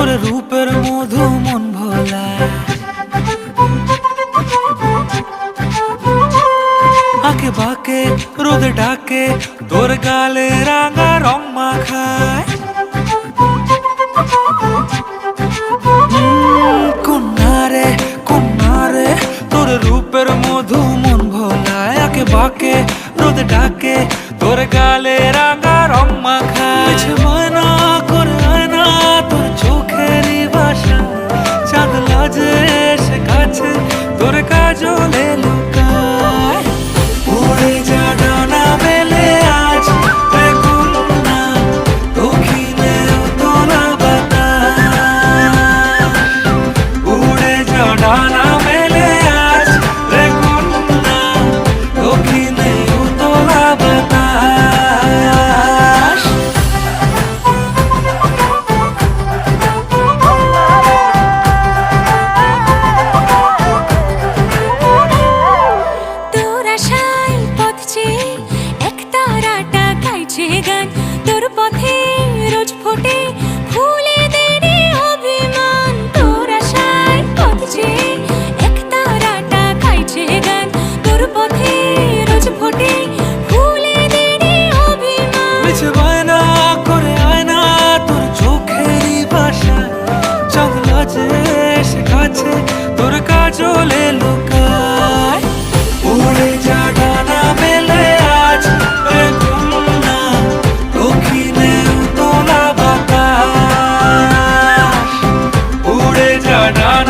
তোর রূপের মধু মন ভোলা। রোদে ডাকে তোর গালে রাঙা রং মাখায়। রূপের মধু মন ভোলায়। আঁকে বাঁকে, রোদে ডাকে তোর গালে রাঙা রং মাখায়। তোর গান তোর পথে জানা